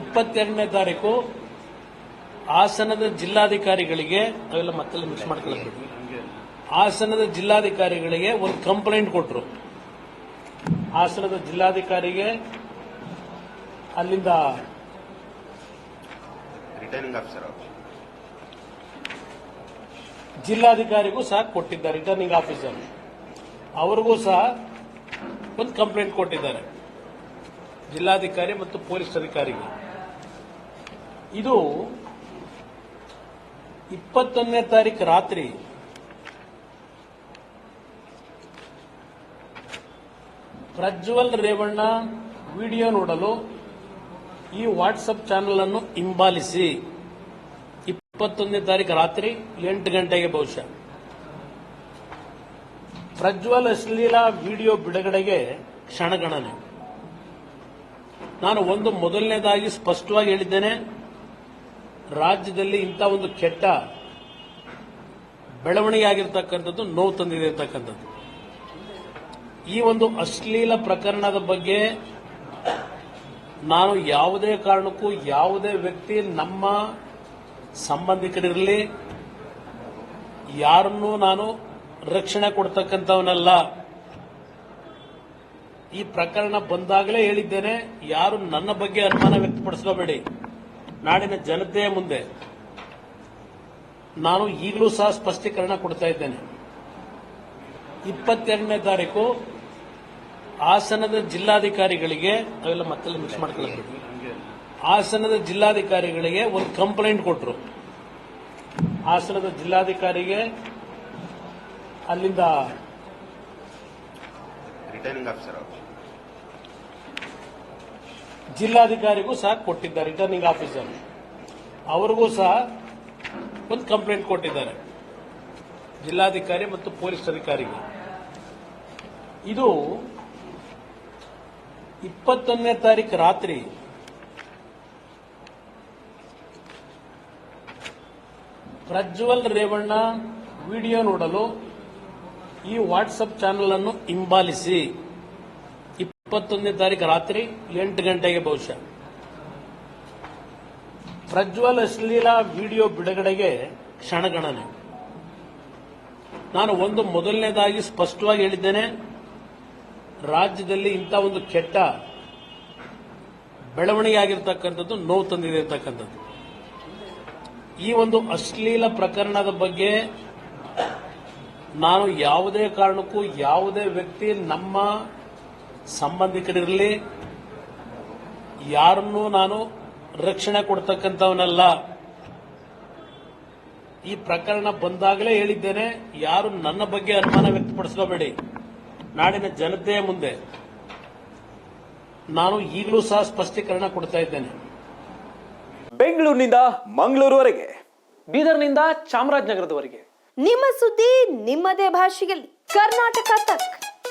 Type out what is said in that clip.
ಇಪ್ಪತ್ತೆರಡನೇ ತಾರೀಕು ಹಾಸನದ ಜಿಲ್ಲಾಧಿಕಾರಿಗಳಿಗೆ ನಾವೆಲ್ಲ ಮತ್ತೆ ಮಿಕ್ಸ್ ಮಾಡ್ಕೊಳ್ಬೇಕು ಹಾಸನದ ಜಿಲ್ಲಾಧಿಕಾರಿಗಳಿಗೆ ಒಂದು ಕಂಪ್ಲೇಂಟ್ ಕೊಟ್ಟರು ಹಾಸನದ ಜಿಲ್ಲಾಧಿಕಾರಿಗೆ ಅಲ್ಲಿಂದ ರಿಟರ್ನಿಂಗ್ ಆಫೀಸರ್ ಜಿಲ್ಲಾಧಿಕಾರಿಗೂ ಸಹ ಕೊಟ್ಟಿದ್ದಾರೆ ರಿಟರ್ನಿಂಗ್ ಆಫೀಸರ್ ಅವರಿಗೂ ಸಹ ಒಂದು ಕಂಪ್ಲೇಂಟ್ ಕೊಟ್ಟಿದ್ದಾರೆ. ಜಿಲ್ಲಾಧಿಕಾರಿ ಮತ್ತು ಪೊಲೀಸ್ ಅಧಿಕಾರಿಗೆ. ಇದು ಇಪ್ಪತ್ತೊಂದನೇ ತಾರೀಕು ರಾತ್ರಿ. ಪ್ರಜ್ವಲ್ ರೇವಣ್ಣ ವಿಡಿಯೋ ನೋಡಲು ಈ ವಾಟ್ಸಪ್ ಚಾನೆಲ್ ಅನ್ನು ಹಿಂಬಾಲಿಸಿ. ಇಪ್ಪತ್ತೊಂದನೇ ತಾರೀಕು ರಾತ್ರಿ ಎಂಟು ಗಂಟೆಗೆ ಬಹುಶಃ. ಪ್ರಜ್ವಲ್ ಅಶ್ಲೀಲ ವಿಡಿಯೋ ಬಿಡುಗಡೆಗೆ ಕ್ಷಣಗಣನೆ. ನಾನು ಒಂದು ಮೊದಲನೇದಾಗಿ ಸ್ಪಷ್ಟವಾಗಿ ಹೇಳಿದ್ದೇನೆ ರಾಜ್ಯದಲ್ಲಿ ಇಂಥ ಒಂದು ಕೆಟ್ಟ ಬೆಳವಣಿಗೆ ಆಗಿರ್ತಕ್ಕಂಥದ್ದು ನೋವು ತಂದಿದೆ ಇರ್ತಕ್ಕಂಥದ್ದು ಈ ಒಂದು ಅಶ್ಲೀಲ ಪ್ರಕರಣದ ಬಗ್ಗೆ ನಾನು ಯಾವುದೇ ಕಾರಣಕ್ಕೂ ಯಾವುದೇ ವ್ಯಕ್ತಿ ನಮ್ಮ ಸಂಬಂಧಿಕರಿರಲಿ, ಯಾರನ್ನೂ ನಾನು ರಕ್ಷಣೆ ಕೊಡ್ತಕ್ಕಂಥವನಲ್ಲ. ಈ ಪ್ರಕರಣ ಬಂದಾಗಲೇ ಹೇಳಿದ್ದೇನೆ, ಯಾರು ನನ್ನ ಬಗ್ಗೆ ಅನುಮಾನ ವ್ಯಕ್ತಪಡಿಸ್ಕೋಬೇಡಿ. ನಾಡಿನ ಜನತೆಯ ಮುಂದೆ ನಾನು ಈಗಲೂ ಸಹ ಸ್ಪಷ್ಟೀಕರಣ ಕೊಡ್ತಾ ಇದ್ದೇನೆ. ಇಪ್ಪತ್ತೆರಡನೇ ತಾರೀಕು ಹಾಸನದ ಜಿಲ್ಲಾಧಿಕಾರಿಗಳಿಗೆ, ಅವೆಲ್ಲ ಮತ್ತೆಲ್ಲ ಮಿಕ್ಸ್ ಮಾಡ್ಕೊಳ್ಬೇಕು ಹಾಸನದ ಜಿಲ್ಲಾಧಿಕಾರಿಗಳಿಗೆ ಒಂದು ಕಂಪ್ಲೇಂಟ್ ಕೊಟ್ಟರು ಹಾಸನದ ಜಿಲ್ಲಾಧಿಕಾರಿಗೆ ಅಲ್ಲಿಂದ ರಿಟರ್ನಿಂಗ್ ಆಫೀಸರ್ ಜಿಲ್ಲಾಧಿಕಾರಿಗೂ ಸಹ ಕೊಟ್ಟಿದ್ದಾರೆ ರಿಟರ್ನಿಂಗ್ ಆಫೀಸರ್ ಅವರಿಗೂ ಸಹ ಒಂದು ಕಂಪ್ಲೇಂಟ್ ಕೊಟ್ಟಿದ್ದಾರೆ. ಜಿಲ್ಲಾಧಿಕಾರಿ ಮತ್ತು ಪೊಲೀಸ್ ಅಧಿಕಾರಿಗೆ. ಇದು ಇಪ್ಪತ್ತೊಂದನೇ ತಾರೀಕು ರಾತ್ರಿ ಪ್ರಜ್ವಲ್ ರೇವಣ್ಣ ವಿಡಿಯೋ ನೋಡಲು ಈ ವಾಟ್ಸಪ್ ಚಾನೆಲ್ ಅನ್ನು ಹಿಂಬಾಲಿಸಿ. ಇಪ್ಪತ್ತೊಂದನೇ ತಾರೀಕು ರಾತ್ರಿ ಎಂಟು ಗಂಟೆಗೆ ಬಹುಶಃ. ಪ್ರಜ್ವಲ್ ಅಶ್ಲೀಲ ವಿಡಿಯೋ ಬಿಡುಗಡೆಗೆ ಕ್ಷಣಗಣನೆ. ನಾನು ಒಂದು ಮೊದಲನೇದಾಗಿ ಸ್ಪಷ್ಟವಾಗಿ ಹೇಳಿದ್ದೇನೆ, ರಾಜ್ಯದಲ್ಲಿ ಇಂಥ ಒಂದು ಕೆಟ್ಟ ಬೆಳವಣಿಗೆ ನೋವು ತಂದಿದೆ ಇರ್ತಕ್ಕಂಥದ್ದು ಈ ಒಂದು ಅಶ್ಲೀಲ ಪ್ರಕರಣದ ಬಗ್ಗೆ ನಾನು ಯಾವುದೇ ಕಾರಣಕ್ಕೂ, ಯಾವುದೇ ವ್ಯಕ್ತಿ ನಮ್ಮ ಸಂಬಂಧಿಕರಿರಲಿ ಯಾರನ್ನು ನಾನು ರಕ್ಷಣೆ ಕೊಡ್ತಕ್ಕಂಥವನಲ್ಲ. ಈ ಪ್ರಕರಣ ಬಂದಾಗಲೇ ಹೇಳಿದ್ದೇನೆ ಯಾರು ನನ್ನ ಬಗ್ಗೆ ಅನುಮಾನ ವ್ಯಕ್ತಪಡಿಸ್ಕೋಬೇಡಿ. ನಾಡಿನ ಜನತೆಯ ಮುಂದೆ ನಾನು ಈಗಲೂ ಸಹ ಸ್ಪಷ್ಟೀಕರಣ ಕೊಡ್ತಾ ಇದ್ದೇನೆ. ಬೆಂಗಳೂರಿನಿಂದ ಮಂಗಳೂರುವರೆಗೆ ಬೀದರ್ನಿಂದ ಚಾಮರಾಜನಗರದವರೆಗೆ. ನಿಮ್ಮ ಸುದ್ದಿ ನಿಮ್ಮದೇ ಭಾಷೆಯಲ್ಲಿ. ಕರ್ನಾಟಕ ತಕ್.